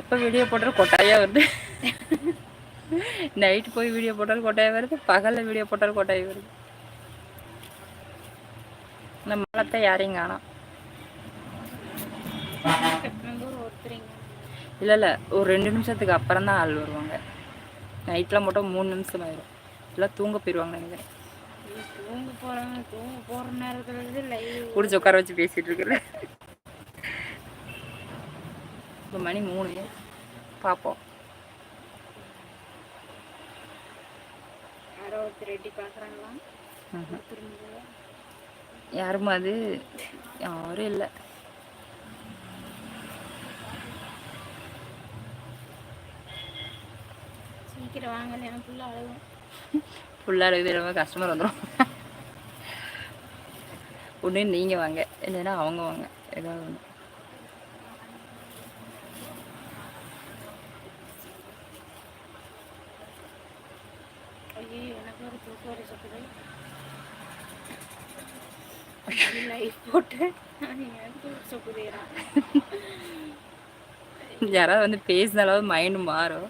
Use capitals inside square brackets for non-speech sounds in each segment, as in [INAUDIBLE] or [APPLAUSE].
எப்போ வீடியோ போட்டாலும் கொட்டாயாக வருது. நைட் போய் வீடியோ போட்டாலும் கொட்டாயாக வருது பகலில் வீடியோ போட்டாலும் கொட்டாயாக வருது. இந்த மலத்தை யாரையும் காணோம். இல்லை இல்லை ஒரு ரெண்டு நிமிஷத்துக்கு அப்புறம் தான் ஆள் வருவாங்க. நைட்டில் மட்டும் மூணு நிமிஷம் ஆயிடும் இல்லை தூங்க போயிடுவாங்க நினைக்கிறேன். தூங்க போறாங்க தூங்க போற நேரத்துல பிடிச்சி உட்கார வச்சு பேசிட்டு இருக்கிற இப்போ மணி மூணு. பார்ப்போம். யாரும் அது? யாரும் இல்லை. சீக்கிரம் வாங்க எனக்கு ஃபுல்லா அழுகும் ஃபுல்லாக எழுதி ரொம்ப கஸ்டமர் வந்துடும் ஒன்று நீங்கள் வாங்க. இல்லைன்னா அவங்க வாங்க. ஏதாவது ஒன்று ஐயோ எனக்கு ஒரு தூக்கம் வர சொல்லுது லைஃப் போட்டு எனக்கு சொக்குதேரா [LAUGHS] யாராவது வந்து பேசின அளவு மைண்டு மாறும்.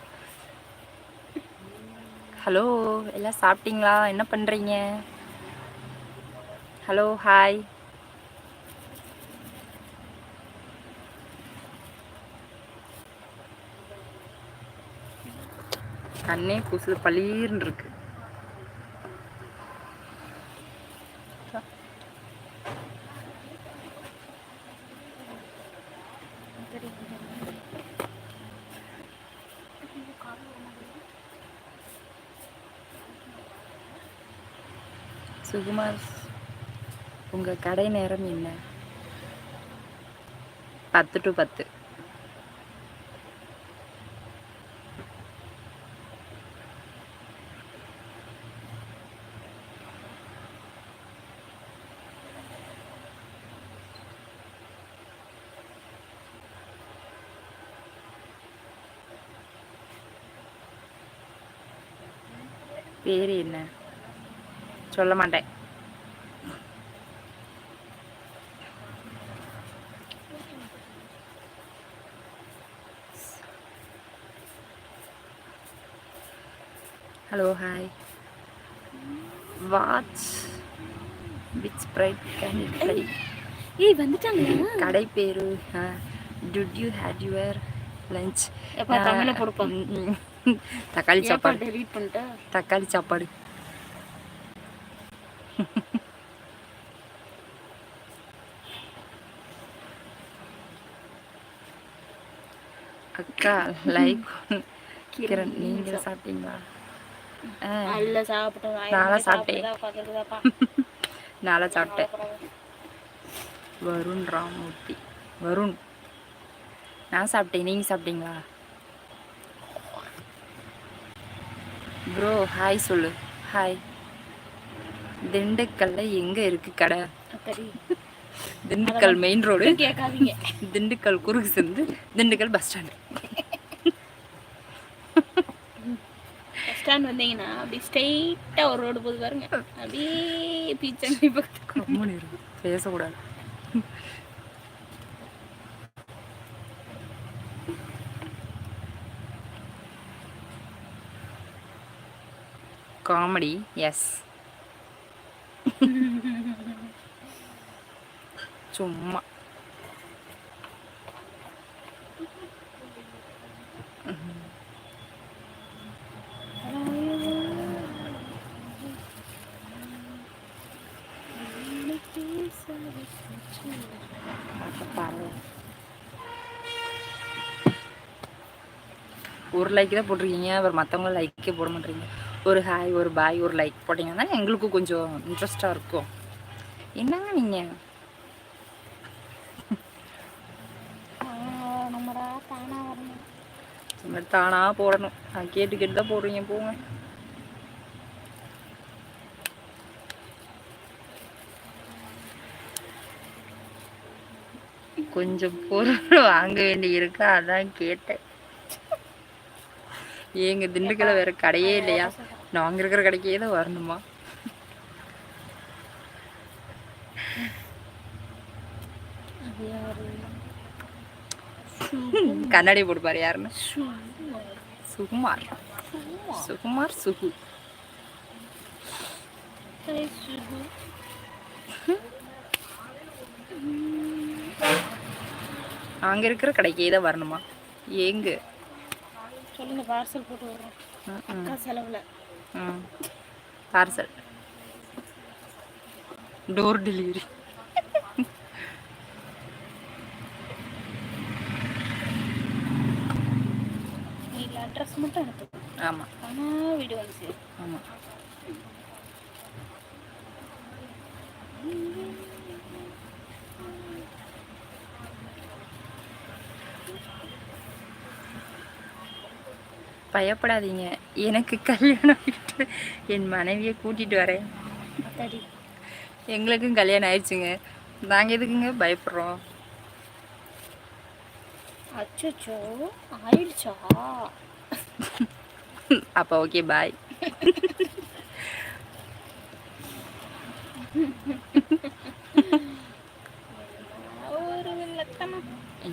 ஹலோ எல்லாம் சாப்பிட்டீங்களா? என்ன பண்ணுறீங்க ஹலோ ஹாய் கண்ணே குசு பளீர்னு இருக்கு. சுகுமார் உங்கள் கடை நேரம் என்ன? பத்து டு பத்து. பேர் என்ன? சொல்ல மாட்டேன் hello hi watch which bright can it fly ஏய் வந்துட்டாங்களா கடை பேரு did you had your lunch எப்பா தமிழ்ல போடுப்பா தக்காளி ஏப்பா சாப்பாடு டெலீட் பண்ணிட்டா தக்காளி சாப்பாடு அக்கா லைக் கிரண் நீங்க சாப்பிட்டீங்களா நான்லாம் சாப்பிட்டேன். நாளை சாப்பிட்டேன் வருண் ராமூர்த்தி வருண் நான் சாப்பிட்டேன் நீங்க சாப்பிட்டீங்களா ப்ரோ ஹாய் சொல்லு. ஹாய் திண்டுக்கல்ல எங்க இருக்கு கடை? திண்டுக்கல் மெயின் ரோடு திண்டுக்கல் குறுக்கு சேர்ந்து திண்டுக்கல் பஸ் ஸ்டாண்டு ஸ்டாண்ட் வந்தீங்கன்னா அப்படி ஸ்ட்ரெயிட்டா ஒரு ரோடு போகுது பாருங்க. அப்படியே பீச்சங்கி பக்கத்து பேசக்கூடாது. காமெடி எஸ் [LAUGHS] சும்மா பாரு. ஒரு லைக் தான் போட்டிருக்கீங்க. அப்புறம் மற்றவங்க லைக்கே போட மாட்டீங்க. ஒரு ஹாய் ஒரு பாய் ஒரு லைக் போட்டிங்கன்னா எங்களுக்கும் கொஞ்சம் இன்ட்ரெஸ்டாக இருக்கும். என்னங்க நீங்கள் மாதிரி தானாக போடணும். நான் கேட்டு கேட்டு தான் போடுறீங்க போங்க. கொஞ்சம் பொருள் வாங்க வேண்டி இருக்கா? அதான் கேட்டேன். ஏங்க திண்டுக்கல்ல வேற கடையே இல்லையா? நாங்க இருக்கிற கடைக்கே தான் வரணுமா? கண்ணாடி போடுப்பாரு யாருன்னு? சுகுமார். சுகுமார் சுகு. சுகு அங்கே இருக்கிற கடைக்கே தான் வரணுமா? எங்க சொல்லுங்க பார்சல் போட்டு விடுறோம். அக்கா செலவில். பார்சல் டோர் டெலிவரி நீங்கள் அட்ரஸ் மட்டும் அனுப்பு. ஆமாம் ஆனால் வீடு வந்து சேரும். ஆமாம் பயப்படாதீங்க. எனக்கு கல்யாணம் ஆகிட்டு என் மனைவியை கூட்டிட்டு வரேன். எங்களுக்கும் கல்யாணம் ஆயிடுச்சுங்க. நாங்கள் எதுக்குங்க பயப்படுறோம்? அச்சோ ஆயிடுச்சா? அப்போ ஓகே பாய் ஒரு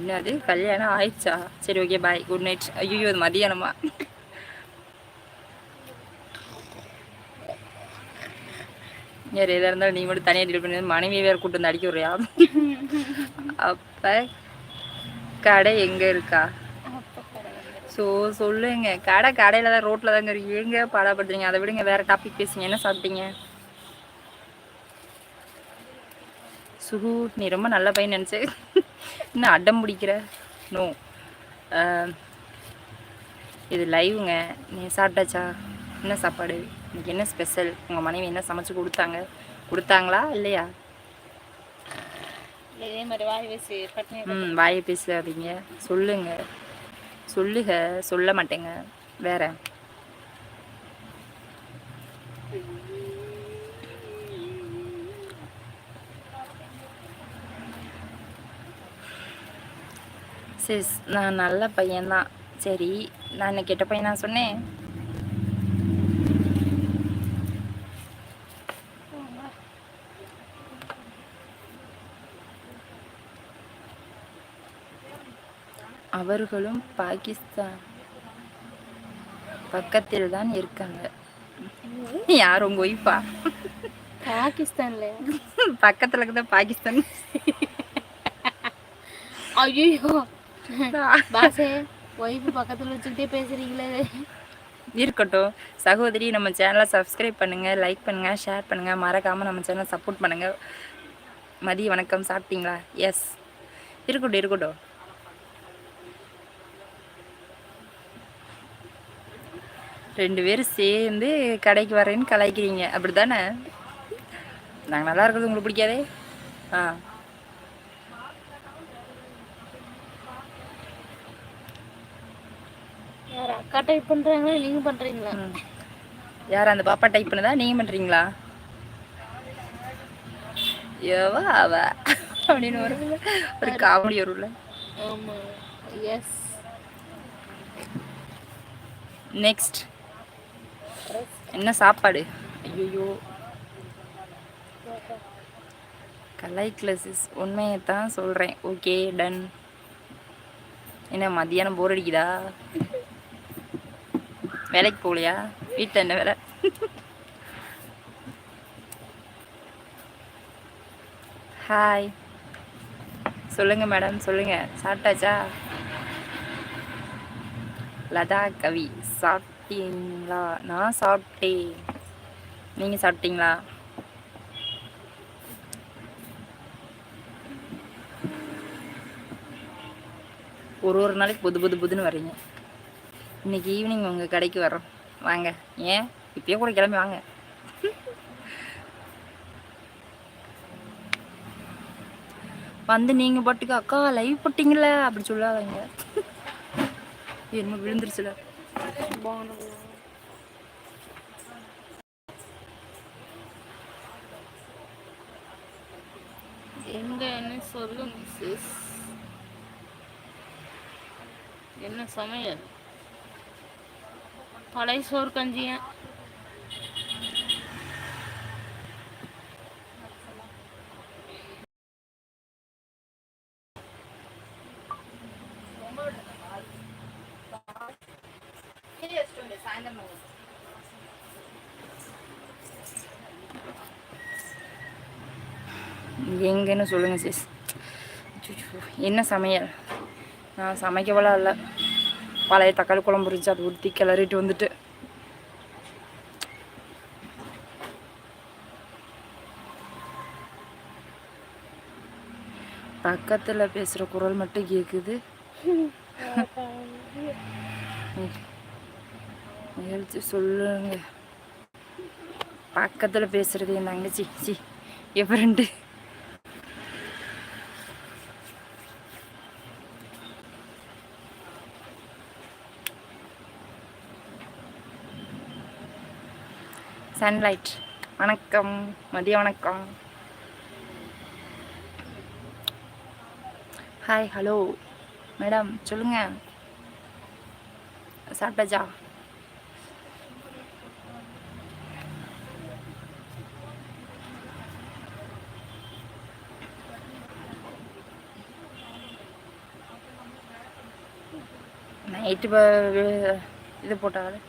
என்னது கல்யாணம் ஆயிடுச்சா? சரி ஓகே பாய் குட் நைட் ஐயோ அது மதியானமா? வேறு எதாக இருந்தாலும் நீ மட்டும் தனியாக டீல் பண்ணி மனைவி வேறு கூட்டு வந்து அடிக்க விடுறியா? அப்போ கடை எங்கே இருக்கா? ஸோ சொல்லுங்க. கடை கடையில் தான் ரோட்டில் தாங்க இருக்கு. எங்கே பாடப்படுறீங்க அதை விடுங்க வேறு டாபிக் பேசுங்க. என்ன சாப்பிட்டீங்க? சுகு நீ ரொம்ப நல்ல பையன் நினச்சி. இன்னும் அடம் பிடிக்கிற? நோ. இது லைவுங்க நீ சாப்பிட்டாச்சா? என்ன சாப்பாடு? இன்னைக்கு என்ன ஸ்பெஷல் உங்கள் மனைவி என்ன சமைச்சு கொடுத்தாங்க? கொடுத்தாங்களா இல்லையா? இல்லை இதே மாதிரி வாய் பேசி ம் வாயை பேசாதீங்க. சொல்லுங்க. சொல்லுக. சொல்ல மாட்டேங்க. வேற. சிஸ் நான் நல்ல பையன்தான். சரி நான் என்ன கெட்ட பையனா சொன்னேன்? அவர்களும் பாகிஸ்தான் பக்கத்தில் தான் இருக்காங்க. யார் உங்க ஒய்ஃபா பாகிஸ்தான்ல. பக்கத்துல இருக்கிற பாகிஸ்தான்? ஐயோ [LAUGHS] பாசே ஒய்ஃபு பக்கத்தில் வச்சுக்கிட்டே பேசுறீங்களே. இருக்கட்டும். சகோதரி நம்ம சேனலை சப்ஸ்கிரைப் பண்ணுங்க லைக் பண்ணுங்க ஷேர் பண்ணுங்க. மறக்காம நம்ம சேனலை சப்போர்ட் பண்ணுங்க. மதிய வணக்கம். சாப்பிட்டீங்களா? எஸ் இருக்கட்டும் இருக்கட்டும். ரெண்டு பேரும் சேர்ந்து கடைக்கு வரேன்னு கலாய்க்கிறீங்க. அப்படி தானே நாங்கள் நல்லா இருக்கிறது உங்களுக்கு பிடிக்காதே? ஆ. அக்கா டைப் பண்ணுறாங்களா நீங்கள் பண்ணுறீங்களா. யார் அந்த பாப்பா டைப் பண்ணதா நீங்கள் பண்ணுறீங்களா எவா அவ? அப்படின்னு ஒரு ஒரு காமெடி வரும்ல ஆமாம் எஸ் நெக்ஸ்ட் என்ன சாப்பாடு? ஐயோ கலாய் கிளாஸஸ் உண்மையை தான் சொல்கிறேன் ஓகே டன் என்ன மதியானம் போர் அடிக்குதா? வேலைக்கு போகலையா? வீட்டில் என்ன வேலை? ஹாய் சொல்லுங்க மேடம் சொல்லுங்க. சாப்பிட்டாச்சா? லதா கவி சாப்பிட்டீங்களா? நான் சாப்பிட்டேன். நீங்கள் சாப்பிட்டீங்களா? ஒரு ஒரு நாளைக்கு புது புது புதுன்னு வரீங்க இன்னைக்கு ஈவினிங் உங்கள் கடைக்கு வர்றோம். வாங்க. ஏன்? இப்பயே கூட கிளம்பி வாங்க. வந்து நீங்கள் பாட்டுக்கு அக்கா லைவ் போட்டிங்கள அப்படி சொல்லாதீங்க. என்ன விழுந்துருச்சுல. எங்கன்னு சொல்லுங்க சிஸ் என்ன சமையல்? பழைய சோறு கஞ்சியன் எங்கன்னு சொல்லுங்க சிஸ் என்ன சமையல்? நான் சமைக்கவெல்லாம் இல்லை. பழைய தக்காளி குழம்பு இருந்துச்சு அது ஊற்றி கிளறிட்டு வந்துட்டு. பக்கத்தில் பேசுகிற குரல் மட்டும் கேட்குது எழுத்து சொல்லுங்க. பக்கத்தில் பேசுறது என் தங்கச்சி. சி என் ஃப்ரெண்டு சன்லைட். வணக்கம் மதிய வணக்கம். ஹாய் ஹலோ மேடம் சொல்லுங்க. சாப்பிட்டாச்சா? நைட்டு uh, இது போட்டால்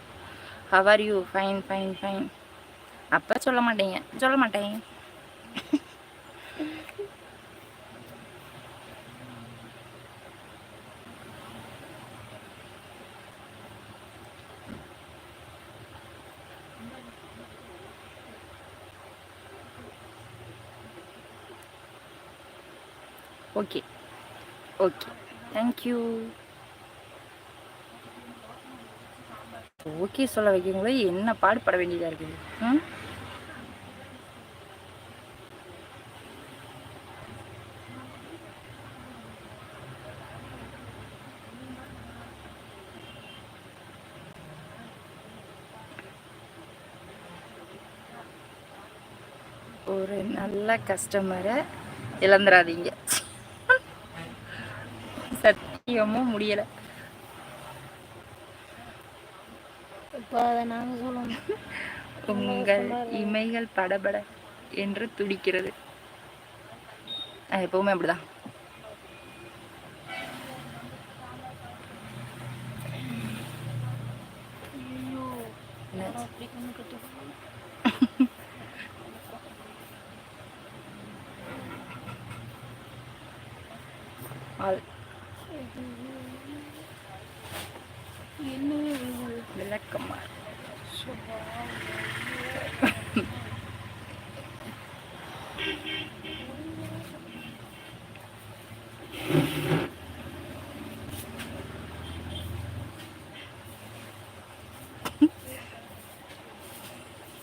are you fine fine fine அப்போ சொல்ல மாட்டீங்க. சொல்ல மாட்டேன். ஓகே. ஓகே. தேங்க்யூ ஓகே சொல்ல வைக்கங்களே என்ன பாடுபட வேண்டியதாக இருக்குது? ம்? ஒரு நல்ல கஸ்டமரை இழந்துடாதீங்க சத்தியமும் முடியலை. இப்போ அதை நாங்கள் சொல்லணும். உங்கள் இமைகள் படபட என்று துடிக்கிறது. எப்பவுமே அப்படிதான் ஐயோ என்னாச்சு? அப்படி கண்ணு கட்டு ஆள் என்னவே விழுகுது விளக்கமாறு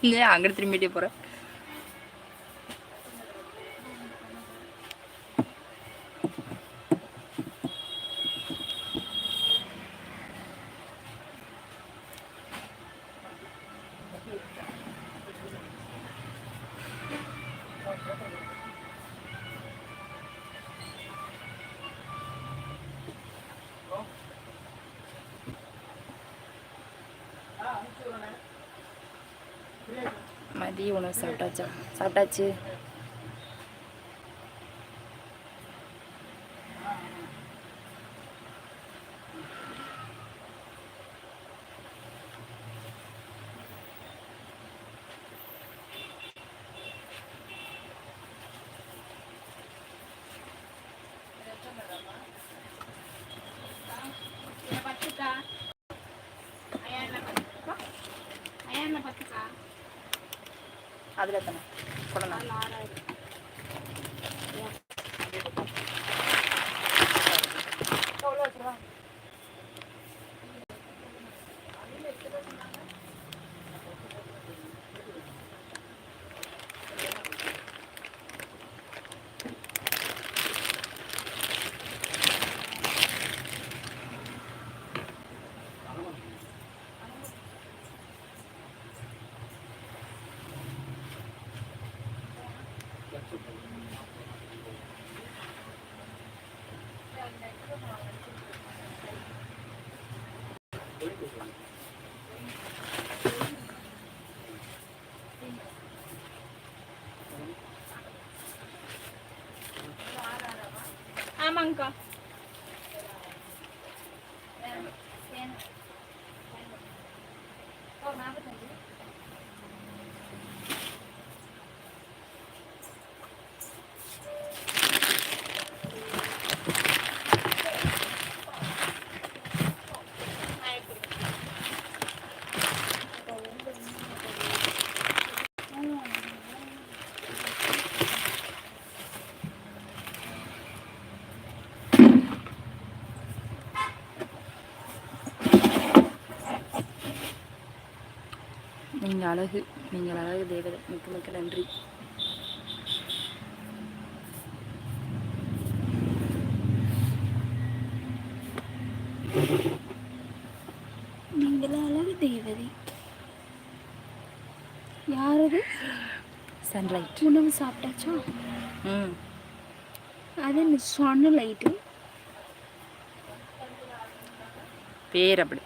ஏன் அங்கே திரும்பிட்டே போகிறேன் சாப்பிட்டாச்சா. சாப்பிட்டாச்சு. 아. Bianca. நீங்கள் அழகு. நீங்கள் அழகு தேவதை. மிக்க மிக்க நன்றி. நீங்கள் அழகு தேவதை. யாரது? சன்லைட் உணவு சாப்பிட்டாச்சா? ம். அது சொன்ன லைட்டு பேர் அப்படி.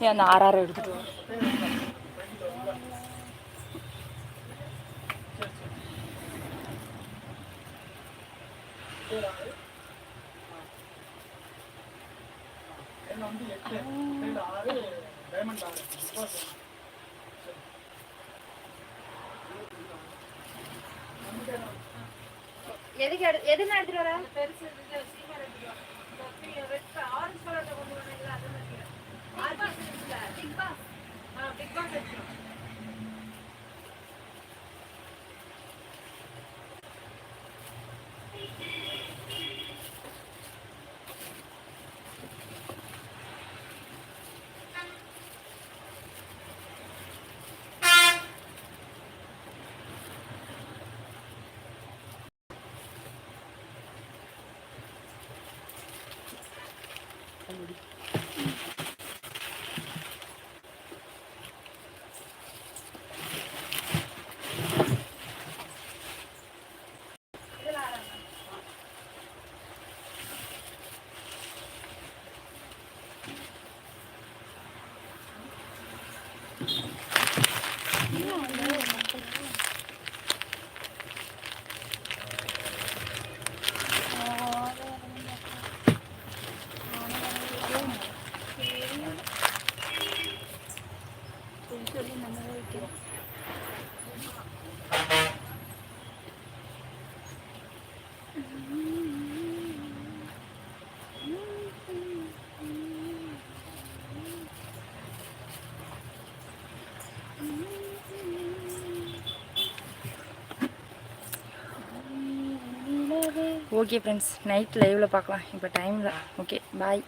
ஏன் அந்த ஆர்ஆர் எடுத்துட்டு வா. எதுக்கு எடு எது எடுத்துட்டு வர Thank you. Okay friends night லைவில் பார்க்கலாம்? இப்போ டைமில் ஓகே பாய்